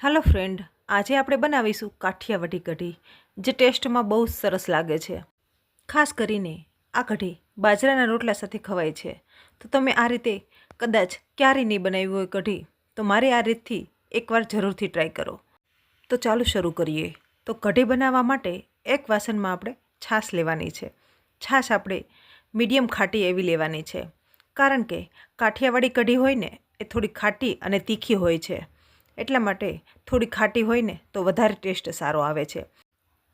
હાલો friend, આજે આપણે બનાવીશું કાઠિયાવાડી કઢી, જે ટેસ્ટમાં બહુ સરસ લાગે છે. ખાસ કરીને આ કઢી બાજરાના રોટલા સાથે ખવાય છે. તો તમે આ રીતે કદાચ ક્યારેય નહીં બનાવી હોય કઢી, તો મારી આ રીતથી એકવાર જરૂરથી ટ્રાય કરો. તો ચાલુ શરૂ કરીએ. તો કઢી બનાવવા માટે એક વાસણમાં આપણે છાશ લેવાની છે. છાશ આપણે મીડિયમ ખાટી એવી લેવાની છે. કારણ કે કાઠિયાવાડી કઢી હોય ને, એ થોડી ખાટી અને તીખી હોય છે. એટલા માટે થોડી ખાટી હોય ને તો વધારે ટેસ્ટ સારો આવે છે.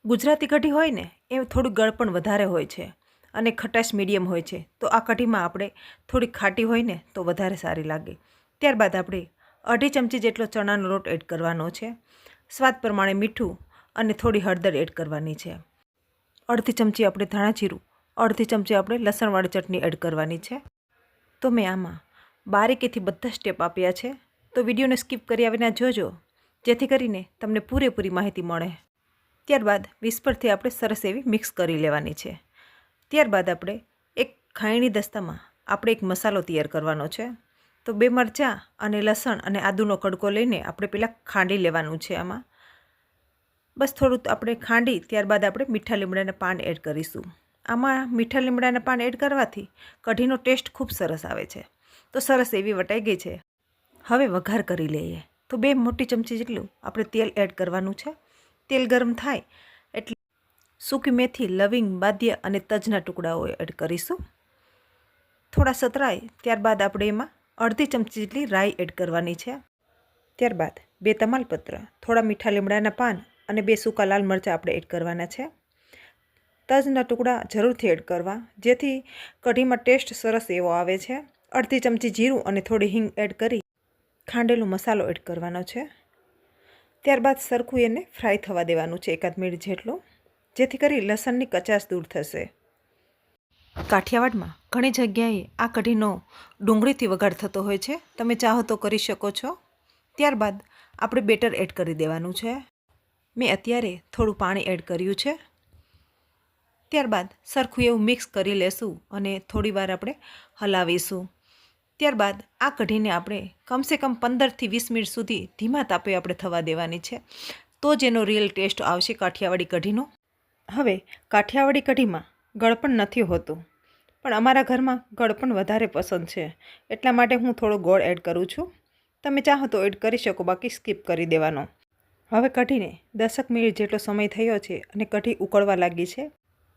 ગુજરાતી કઢી હોય ને એ થોડું ગળપણ વધારે હોય છે અને ખટાશ મીડિયમ હોય છે. તો આ કઢીમાં આપણે થોડી ખાટી હોય ને તો વધારે સારી લાગે. ત્યારબાદ આપણે અઢી ચમચી જેટલો ચણાનો લોટ એડ કરવાનો છે. સ્વાદ પ્રમાણે મીઠું અને થોડી હળદર એડ કરવાની છે. અડધી ચમચી આપણે ધાણા જીરું, અડધી ચમચી આપણે લસણવાળી ચટણી એડ કરવાની છે. તો મેં આમાં બારીકીથી બધા સ્ટેપ આપ્યા છે. તો વિડીયોને સ્કીપ કર્યા વિના જોજો, જેથી કરીને તમને પૂરેપૂરી માહિતી મળે. ત્યારબાદ વિસ્પરથી આપણે સરસ એવી મિક્સ કરી લેવાની છે. ત્યારબાદ આપણે એક ખાયણી દસ્તામાં આપણે એક મસાલો તૈયાર કરવાનો છે. તો બે મરચાં અને લસણ અને આદુનો કડકો લઈને આપણે પહેલાં ખાંડી લેવાનું છે આમાં. બસ થોડું આપણે ખાંડી, ત્યારબાદ આપણે મીઠા લીમડાના પાન એડ કરીશું. આમાં મીઠા લીમડાના પાન એડ કરવાથી કઢીનો ટેસ્ટ ખૂબ સરસ આવે છે. તો સરસ એવી વટાઈ ગઈ છે. હવે વઘાર કરી લઈએ. તો બે મોટી ચમચી જેટલું આપણે તેલ એડ કરવાનું છે. તેલ ગરમ થાય એટલે સૂકી મેથી, લવિંગ, બાદ્ય અને તજના ટુકડાઓ એડ કરીશું. થોડા સતરાય ત્યારબાદ આપણે એમાં અડધી ચમચી જેટલી રાઈ એડ કરવાની છે. ત્યારબાદ બે તમાલપત્ર, થોડા મીઠા લીમડાના પાન અને બે સૂકા લાલ મરચાં આપણે એડ કરવાના છે. તજના ટુકડા જરૂરથી એડ કરવા, જેથી કઢીમાં ટેસ્ટ સરસ એવો આવે છે. અડધી ચમચી જીરું અને થોડી હિંગ એડ કરી ખાંડેલો મસાલો એડ કરવાનો છે. ત્યારબાદ સરખું એને ફ્રાય થવા દેવાનું છે એકાદ મિનિટ જેટલું, જેથી કરી લસણની કચાશ દૂર થશે. કાઠિયાવાડમાં ઘણી જગ્યાએ આ કઢીનો ડુંગળીથી વઘાર થતો હોય છે. તમે ચાહો તો કરી શકો છો. ત્યારબાદ આપણે બેટર એડ કરી દેવાનું છે. મેં અત્યારે થોડું પાણી એડ કર્યું છે. ત્યારબાદ સરખું એવું મિક્સ કરી લેશું અને થોડીવાર આપણે હલાવીશું. ત્યારબાદ આ કઢીને આપણે કમસે કમ પંદરથી વીસ મિનિટ સુધી ધીમા તાપે આપણે થવા દેવાની છે. તો જ એનો રિયલ ટેસ્ટ આવશે કાઠિયાવાડી કઢીનો. હવે કાઠિયાવાડી કઢીમાં ગળપણ નથી હોતું. પણ અમારા ઘરમાં ગળપણ વધારે પસંદ છે. એટલા માટે હું થોડો ગોળ એડ કરું છું. તમે ચાહો તો એડ કરી શકો, બાકી સ્કીપ કરી દેવાનો. હવે કઢીને દસક મિનિટ જેટલો સમય થયો છે અને કઢી ઉકળવા લાગી છે.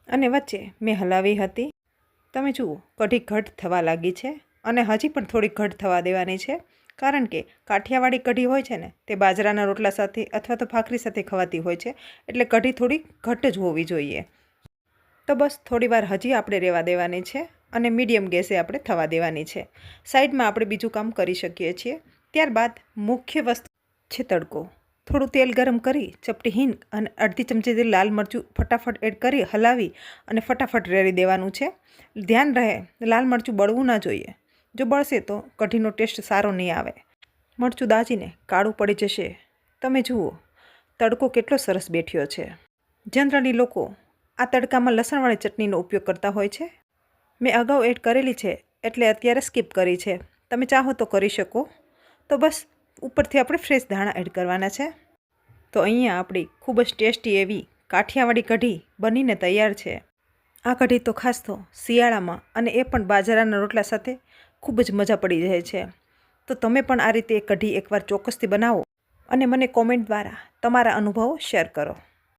અને વચ્ચે મેં હલાવી હતી. તમે જુઓ, કઢી ઘટ થવા લાગી છે. અને હજી પણ થોડી ઘટ થવા દેવાની છે. કારણ કે કાઠિયાવાડી કઢી હોય છે ને, તે બાજરાના રોટલા સાથે અથવા તો ભાખરી સાથે ખવાતી હોય છે, એટલે કઢી થોડી ઘટ જ હોવી જોઈએ. તો બસ થોડીવાર હજી આપણે રહેવા દેવાની છે અને મીડિયમ ગેસે આપણે થવા દેવાની છે. સાઈડમાં આપણે બીજું કામ કરી શકીએ છીએ. ત્યારબાદ મુખ્ય વસ્તુ છે તડકો. થોડું તેલ ગરમ કરી, ચપટી હિંગ અને અડધી ચમચી લાલ મરચું ફટાફટ એડ કરી હલાવી અને ફટાફટ રેડી દેવાનું છે. ધ્યાન રહે, લાલ મરચું બળવું ના જોઈએ. જો બળશે તો કઢીનો ટેસ્ટ સારો નહીં આવે. મરચું દાજીને કાળું પડી જશે. તમે જુઓ, તડકો કેટલો સરસ બેઠ્યો છે. જનરલી લોકો આ તડકામાં લસણવાળી ચટણીનો ઉપયોગ કરતા હોય છે. મેં અગાઉ એડ કરેલી છે એટલે અત્યારે સ્કીપ કરી છે. તમે ચાહો તો કરી શકો. તો બસ, ઉપરથી આપણે ફ્રેશ ધાણા એડ કરવાના છે. તો અહીંયા આપણી ખૂબ જ ટેસ્ટી એવી કાઠિયાવાડી કઢી બનીને તૈયાર છે. આ કઢી તો ખાસ તો શિયાળામાં અને એ પણ બાજરાના રોટલા સાથે ખૂબ જ મજા પડી જાય છે. તો તમે પણ આ રીતે કઢી એકવાર ચોક્કસથી બનાવો અને મને કોમેન્ટ દ્વારા તમારા અનુભવો શેર કરો.